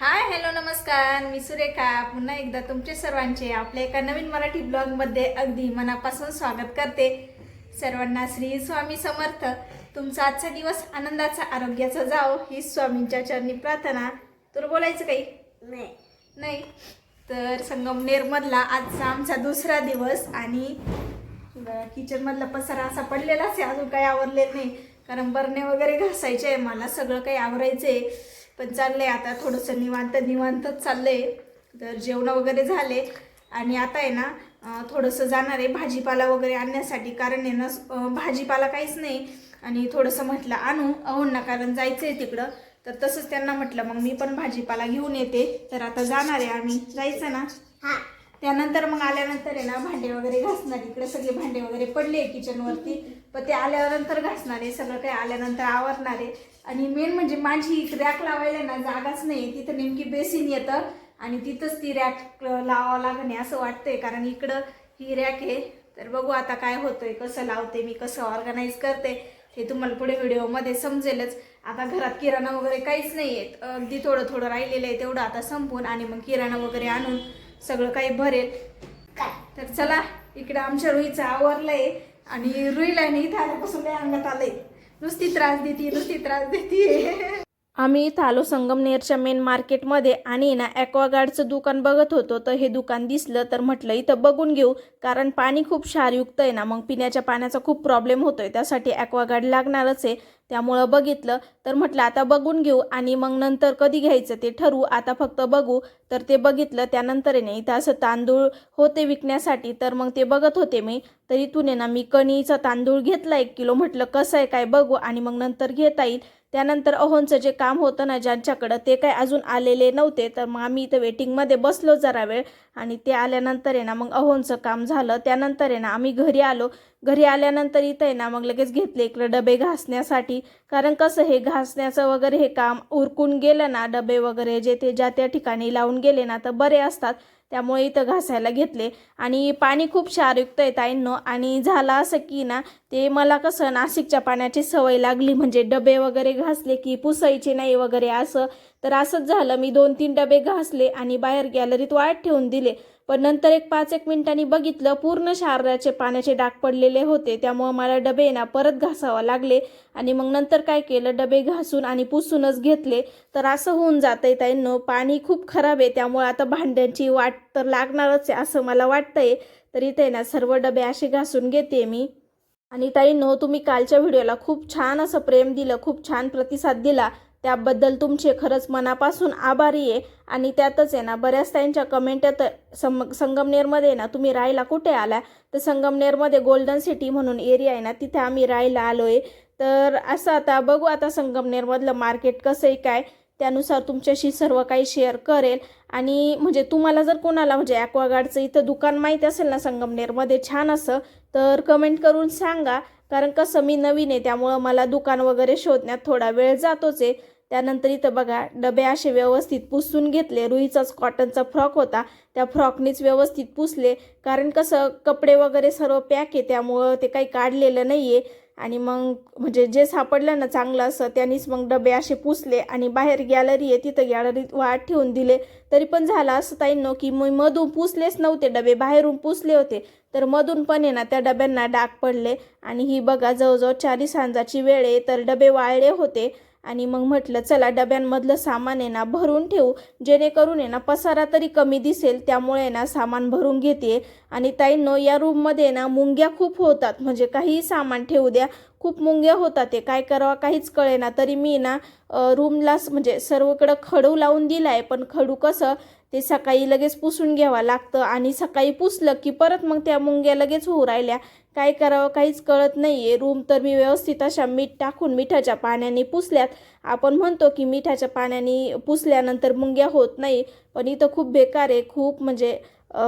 Hi hello नमस्कार. मी सुरेखा. पुन्हा एकदा तुमचे सर्वांचे आपल्या एका नवीन मराठी ब्लॉगमध्ये अगदी मनापासून स्वागत करते. सर्वांना श्री स्वामी समर्थ. तुमचा आजचा दिवस आनंदाचा आरोग्याचा जाओ ही स्वामींच्या चरणी प्रार्थना. तुला बोलायचं काही? नाही. नाही? तर संगमनेरमधला आजचा आमचा दुसरा दिवस आणि किचनमधला पसारा असा पडलेलाच आहे. अजून काही आवरलेलं नाही. कारण बरणे वगैरे घासायचे आहे. मला सगळं काही आवरायचं आहे पण चाललंय आता थोडंसं निवांत निवांतच चाललंय. तर जेवणं वगैरे झाले. आणि आता आहे ना थोडंसं जाणार आहे भाजीपाला वगैरे आणण्यासाठी. कारण आहे ना भाजीपाला काहीच नाही. आणि थोडंसं म्हटलं आणू अहोन ना कारण जायचं आहे तिकडं. तर तसंच त्यांना म्हटलं मग मी पण भाजीपाला घेऊन येते. तर आता जाणार आहे आम्ही. जायचं ना? हा. त्यानंतर मग आल्यानंतर आहे ना भांडे वगैरे घासणार. इकडे सगळे भांडे वगैरे पडले किचनवरती पण ते आल्यानंतर घासणार आहे. सगळं काही आल्यानंतर आवरणार आहे. आणि मेन म्हणजे माझी रॅक लावायला ना जागाच नाही. तिथं नेमकी बेसिन येतं. आणि तिथंच ती रॅक लावावं लागणे असं वाटतंय. कारण इकडं ही रॅक आहे. तर बघू आता काय होतंय कसं लावते मी कसं ऑर्गनाईज करते हे तुम्हाला पुढे व्हिडिओमध्ये समजेलच. आता घरात किराणा वगैरे काहीच नाही आहेत अगदी थोडं थोडं राहिलेलं आहे तेवढं आता संपून आणि मग किराणा वगैरे आणून सगळं काही भरेल. तर चला इकडे आमच्या रुईचं आवरलंय आणि रुईला इथं आल्यापासून लय अंगात आलंय. नुसती त्रास देते नुसती त्रास देते. आम्ही इथं आलो संगमनेरच्या मेन मार्केटमध्ये आणि ना ॲक्वागार्डचं दुकान बघत होतो तर हे दुकान दिसलं तर म्हटलं इथं बघून घेऊ कारण पाणी खूप क्षारयुक्त आहे ना मग पिण्याच्या पाण्याचा खूप प्रॉब्लेम होतोय त्यासाठी ॲक्वागार्ड लागणारच आहे. त्यामुळं बघितलं तर म्हटलं आता बघून घेऊ आणि मग नंतर कधी घ्यायचं ते ठरवू आता फक्त बघू तर ते बघितलं त्यानंतर आहे ना इथं असं तांदूळ होते विकण्यासाठी तर मग ते बघत होते मी. तर इथून आहे ना मी कणीचा तांदूळ घेतला एक किलो म्हटलं कसं आहे काय बघू? आणि मग नंतर घेता येईल. त्यानंतर अहोंचं जे काम होतं ना ज्यांच्याकडं ते काय अजून आलेले नव्हते. तर मग आम्ही इथं वेटिंगमध्ये बसलो जरा वेळ आणि ते आल्यानंतर आहे ना मग अहोंचं काम झालं. त्यानंतर आहे ना आम्ही घरी आलो. घरी आल्यानंतर इथं आहे ना मग लगेच घेतले इकडं डबे घासण्यासाठी. कारण कसं हे घासण्याचं वगैरे हे काम उरकून गेलं ना डबे वगैरे जे ते ज्या त्या ठिकाणी लावून गेले ना तर बरे असतात. त्यामुळे इथं घासायला घेतले. आणि पाणी खूप क्षारयुक्त आहे ताईंनो. आणि झालं असं की ना ते मला कसं नाशिकच्या पाण्याची सवय लागली. म्हणजे डबे वगैरे घासले की पुसायचे नाही वगैरे असं. तर असंच झालं. मी दोन तीन डबे घासले आणि बाहेर गॅलरीत वाट ठेवून दिले. पण नंतर एक पाच एक मिनिटांनी बघितलं पूर्ण शारदाचे पाण्याचे डाग पडलेले होते. त्यामुळं मला डबे ना परत घासावं लागले. आणि मग नंतर काय केलं डबे घासून आणि पुसूनच घेतले. तर असं होऊन जातंय ताईंनो पाणी खूप खराब आहे. त्यामुळे आता भांड्यांची वाट तर लागणारच आहे असं मला वाटतंय. तर इथे ना सर्व डबे असे घासून घेते मी. आणि ताईंनो तुम्ही कालच्या व्हिडिओला खूप छान असं प्रेम दिलं खूप छान प्रतिसाद दिला. त्याबद्दल तुमचे खरंच मनापासून आभारी आहे. आणि त्यातच आहे ना बऱ्याच त्यांच्या कमेंट तर सम संगमनेरमध्ये ना तुम्ही राहायला कुठे आला तर संगमनेरमध्ये गोल्डन सिटी म्हणून एरिया आहे ना तिथे आम्ही राहायला आलो आहे तर असं आता बघू आता संगमनेरमधलं मार्केट कसं आहे काय? त्यानुसार तुमच्याशी सर्व काही शेअर करेल. आणि म्हणजे तुम्हाला जर कोणाला म्हणजे ॲक्वागार्डचं इथं दुकान माहीत असेल ना संगमनेरमध्ये छान असं तर कमेंट करून सांगा. कारण कसं मी नवीन आहे त्यामुळं मला दुकान वगैरे शोधण्यात थोडा वेळ जातोच आहे. त्यानंतर इथं बघा डबे असे व्यवस्थित पुसून घेतले. रुईचाच कॉटनचा फ्रॉक होता. त्या फ्रॉकनीच व्यवस्थित पुसले. कारण कसं कपडे वगैरे सर्व पॅक आहे त्यामुळं ते काही काढलेलं नाही आहे आणि मग म्हणजे जे सापडलं ना चांगलं असं त्यांनीच मग डबे असे पुसले आणि बाहेर गॅलरी आहे तिथं गॅलरीत वाट ठेवून दिले. तरी पण झालं असं ताईंनो की मी मधून पुसलेच नव्हते डबे बाहेरून पुसले होते. तर मधून पण आहे ना त्या डब्यांना डाग पडले. आणि ही बघा जवळजवळ चारी सांजाची वेळ आहे तर डबे वाळले होते. आणि मग म्हटलं चला डब्यांमधलं सामान आहे ना भरून ठेवू. जेणेकरून आहे ना पसारा तरी कमी दिसेल त्यामुळे ना सामान भरून घेते. आणि ताईंनो या रूममध्ये ना मुंग्या खूप होतात. म्हणजे काहीही सामान ठेवू द्या. खूप मुंग्या होतात ते. काय करावं काहीच कळेना. तरी मी ना रूमलाच म्हणजे सर्वकडं खडू लावून दिला आहे पण खडू कसं ते सकाळी लगेच पुसून घ्यावं लागतं आणि सकाळी पुसलं की परत मग त्या मुंग्या लगेच होऊ राहिल्या. काय करावं काहीच कळत नाही आहे रूम तर मी व्यवस्थित अशा मीठ टाकून मिठाच्या पाण्याने पुसल्यात. आपण म्हणतो की मिठाच्या पाण्याने पुसल्यानंतर मुंग्या होत नाही पण इथं खूप बेकार आहे. खूप म्हणजे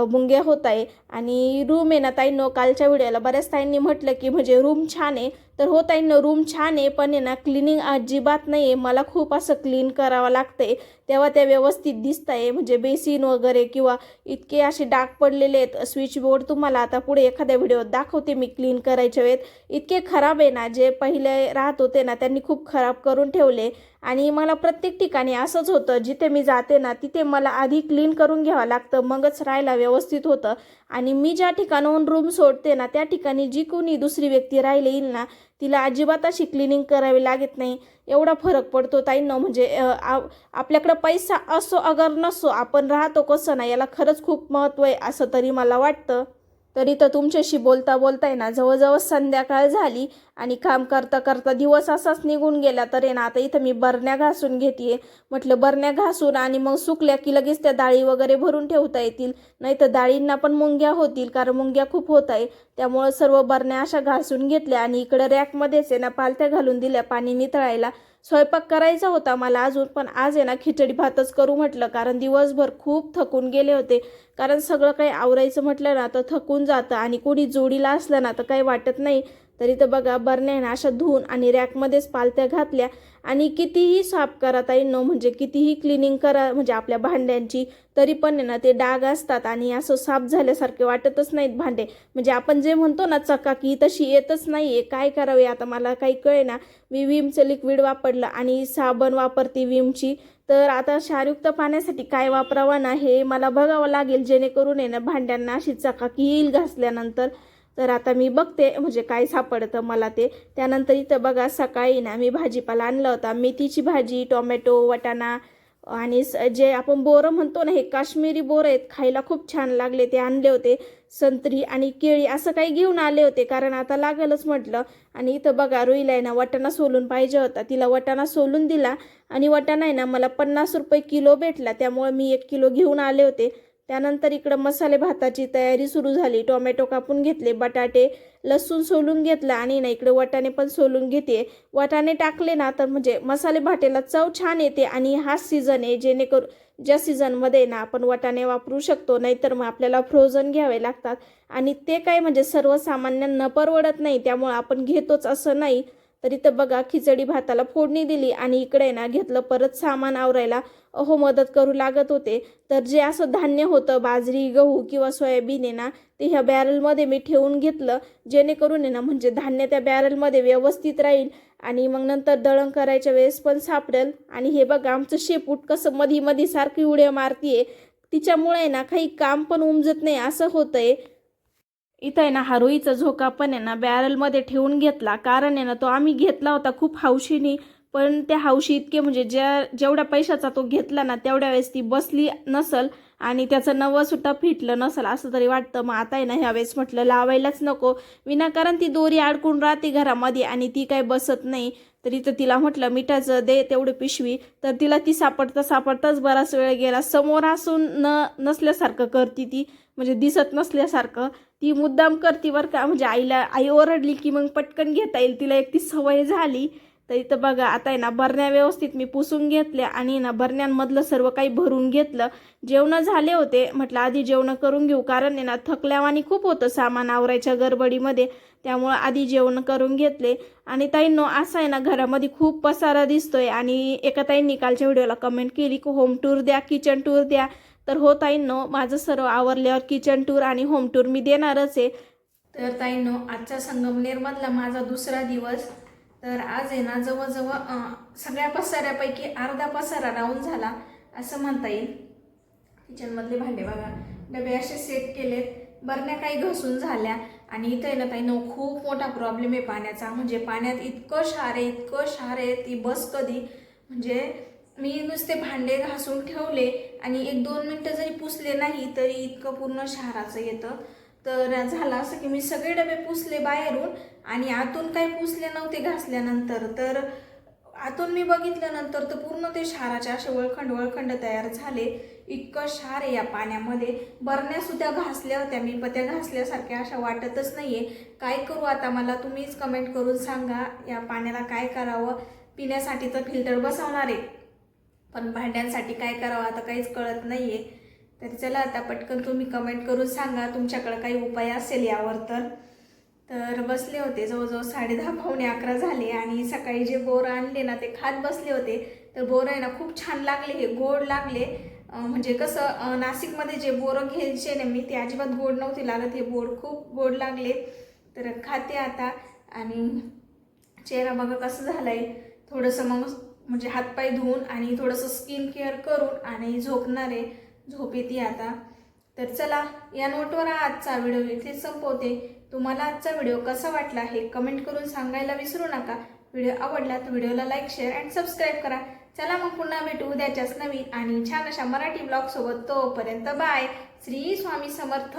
मुंग्या होत आहे. आणि रूम आहे ना ताईंनो कालच्या व्हिडिओला बऱ्याच ताईंनी म्हटलं की म्हणजे रूम छान आहे. तर हो ना रूम छान आहे पण आहे ना क्लिनिंग अजिबात नाही आहे मला खूप असं क्लीन करावं लागतंय. तेव्हा त्या व्यवस्थित दिसत आहे म्हणजे बेसिन वगैरे किंवा इतके असे डाग पडलेले आहेत स्विच बोर्ड तुम्हाला आता पुढे एखाद्या व्हिडिओत दाखवते मी क्लीन करायच्या वेळेत. इतके खराब आहे ना जे पहिले राहत होते ना त्यांनी खूप खराब करून ठेवले. आणि मला प्रत्येक ठिकाणी असंच होतं जिथे मी जाते ना तिथे मला आधी क्लीन करून घ्यावं लागतं. मगच राहायला व्यवस्थित होतं. आणि मी ज्या ठिकाणाहून रूम सोडते ना त्या ठिकाणी जी कोणी दुसरी व्यक्ती राहिली येईल ना तिला अजिबात अशी क्लिनिंग करावी लागत नाही. एवढा फरक पडतो ताईंनो म्हणजे आ- आपल्याकडं पैसा असो अगर नसो आपण राहतो कसं ना याला खरंच खूप महत्त्व आहे असं तरी मला वाटतं. तरी तर तुमच्याशी बोलता बोलताय ना जवळजवळ संध्याकाळ झाली. आणि काम करता करता दिवस असाच निघून गेला तर आहे ना आता इथं मी बरण्या घासून घेते म्हटलं बरण्या घासून आणि मग सुकल्या की लगेच त्या डाळी वगैरे भरून ठेवता येतील. नाही तर डाळींना पण मुंग्या होतील कारण मुंग्या खूप होत आहे. त्यामुळं सर्व बरण्या अशा घासून घेतल्या आणि इकडं रॅकमध्येच आहे ना पालथ्या घालून दिल्या पाणी नितळायला. स्वयंपाक करायचा होता मला अजून पण आज आहे ना खिचडी भातच करू म्हटलं कारण दिवसभर खूप थकून गेले होते. कारण सगळं काही आवरायचं म्हटलं ना तर थकून जातं आणि कोणी जोडीला असलं ना तर काही वाटत नाही. तरी तर बघा बरण्याने अशा धुवून आणि रॅकमध्येच पालत्या घातल्या. आणि कितीही साफ करा ताई न म्हणजे कितीही क्लिनिंग करा म्हणजे आपल्या भांड्यांची तरी पण आहे ना ते डाग असतात आणि असं साफ झाल्यासारखे वाटतच नाहीत भांडे. म्हणजे आपण जे म्हणतो ना चकाकी तशी येतच नाही आहे काय करावे आता मला काही कळे ना मी विमचं लिक्विड वापरलं आणि साबण वापरते विमची तर आता क्षारयुक्त पाण्यासाठी काय वापरावं ना हे मला बघावं लागेल. जेणेकरून आहे ना भांड्यांना अशी चकाकी येईल घासल्यानंतर. तर आता मी बघते म्हणजे काय सापडतं मला ते. त्यानंतर इथं बघा सकाळी ना मी भाजीपाला आणला होता. मेथीची भाजी टोमॅटो वटाणा आणि स- जे आपण बोरं म्हणतो ना हे काश्मीरी बोरं आहेत खायला खूप छान लागले. ते आणले होते. संत्री आणि केळी असं काही घेऊन आले होते कारण आता लागलच म्हटलं. आणि इथं बघा रुईला आहे ना वटाणा सोलून पाहिजे होता. तिला वटाणा सोलून दिला आणि वटाणा आहे ना मला पन्नास रुपये किलो भेटला. त्यामुळे मी एक किलो घेऊन आले होते. त्यानंतर इकडं मसाले भाताची तयारी सुरू झाली. टोमॅटो कापून घेतले बटाटे लसूण सोलून घेतला आणि ना इकडे वाटाणे पण सोलून घेते. वाटाणे टाकले ना तर म्हणजे मसाले भाटेला चव छान येते आणि हा सीझन आहे जेणेकरून ज्या सीझनमध्ये ना आपण वाटाणे वापरू शकतो नाहीतर मग आपल्याला फ्रोझन घ्यावे लागतात. आणि ते काय म्हणजे सर्वसामान्यांना परवडत नाही त्यामुळं आपण घेतोच असं नाही. तर इथं बघा खिचडी भाताला फोडणी दिली आणि इकडे ना घेतलं परत सामान आवरायला. अहो मदत करू लागत होते. तर जे असं धान्य होतं बाजरी गहू किंवा सोयाबीन आहे ना ते ह्या बॅरलमध्ये मी ठेवून घेतलं. जेणेकरून आहे ना म्हणजे धान्य त्या बॅरलमध्ये व्यवस्थित राहील आणि मग नंतर दळण करायच्या वेळेस पण सापडेल. आणि हे बघा आमचं शेपूट कसं मधी मधी सारखी उड्या मारतीये. तिच्यामुळे ना काही काम पण उमजत नाही असं होतंय. इथं आहे ना हा झोका पण आहे ना बॅरलमध्ये ठेवून घेतला. कारण आहे ना तो आम्ही घेतला होता खूप हौशीनी. पण त्या हौशी इतके म्हणजे ज्या जेवढ्या पैशाचा तो घेतला ना तेवढ्या वेळेस ती बसली नसल आणि त्याचं नवं सुद्धा फिटलं नसल असं तरी वाटतं. मग आता आहे ना ह्यावेळेस म्हटलं लावायलाच नको. विनाकारण ती दोरी अडकून राहते घरामध्ये आणि ती काय बसत नाही. तरी तर तिला म्हटलं मिठाचं दे तेवढी पिशवी. तर तिला ती सापडता सापडताच बराच वेळ गेला. समोर असून न नसल्यासारखं करती ती. म्हणजे दिसत नसल्यासारखं ती मुद्दाम करते बरं का. म्हणजे आईला आई ओरडली की मग पटकन घेता येईल. तिला एक ती सवय झाली. तर इथं बघा आता आहे ना बरण्या व्यवस्थित मी पुसून घेतल्या आणि ना बरण्यांमधलं सर्व काही भरून घेतलं. जेवणं झाले होते. म्हटलं आधी जेवणं करून घेऊ. कारण आहे ना थकल्यावानी खूप होतं सामान आवरायच्या गडबडीमध्ये. त्यामुळं आधी जेवण करून घेतले. आणि ताईंनो असं आहे ना घरामध्ये खूप पसारा दिसतोय. आणि एका ताईंनी कालच्या व्हिडिओला कमेंट केली की होम टूर द्या किचन टूर द्या. तर हो ताईंनो माझं सर्व आवरल्यावर किचन टूर आणि होम टूर मी देणारच आहे. तर ताईंनो आजचा संगमनेरमधला माझा दुसरा दिवस. तर आज आहे ना जवळजवळ सगळ्या पसाऱ्यापैकी अर्धा पसारा राहून झाला असं म्हणता येईल. किचनमधले भांडे बघा डबे असे सेट केलेत. बरण्या काही घसून झाल्या. आणि इथं आहे ना ताई नो खूप मोठा प्रॉब्लेम आहे पाण्याचा. म्हणजे पाण्यात इतकं क्षार आहे इतकं क्षार आहे ती बस कधी? म्हणजे मी नुसते भांडे घासून ठेवले आणि एक दोन मिनटं जरी पुसले नाही तरी इतकं पूर्ण शहाराचं येतं. तर झालं असं की मी सगळे डबे पुसले बाहेरून आणि आतून काही पुसले नव्हते घासल्यानंतर. तर आतून मी बघितल्यानंतर तर पूर्ण ते क्षाराचे असे वळखंड वळखंड तयार झाले. इतकं क्षार आहे या पाण्यामध्ये. बरण्यासुद्धा घासल्या होत्या. मी पण त्या घासल्यासारख्या अशा वाटतच नाही आहे काय करू आता मला तुम्हीच कमेंट करून सांगा या पाण्याला काय करावं? पिण्यासाठी तर फिल्टर बसवणार आहे. पण भांड्यांसाठी काय करावं आता काहीच कळत नाही आहे तर चला आता पटकन तुम्ही कमेंट करून सांगा तुमच्याकडं काही उपाय असेल यावर तर. तर बसले होते जवळजवळ साडे दहा पावणे अकरा झाले आणि सकाळी जे बोरं आणले ना ते खात बसले होते. तर बोर आहे ना खूप छान लागले हे गोड लागले. म्हणजे कसं नाशिकमध्ये जे बोरं घ्यायचे ना मी ते अजिबात गोड नव्हते लागत हे बोर खूप गोड लागले. तर खाते आता आणि चेहरा बघा कसं आहे थोडंसं मग म्हणजे हातपाय धुवून आणि थोडंसं स्किन केअर करून आणि झोपणार आहे झोप येते आता. तर चला या नोटवर हा आजचा व्हिडिओ इथे संपवते. तुम्हाला आजचा व्हिडिओ कसा वाटला हे कमेंट करून सांगायला विसरू नका. व्हिडिओ आवडला तर व्हिडिओला लाईक शेअर अँड सबस्क्राईब करा. चला मग पुन्हा भेटू उद्याच्याच नवीन आणि छान अशा मराठी ब्लॉगसोबत तोपर्यंत बाय श्री स्वामी समर्थ.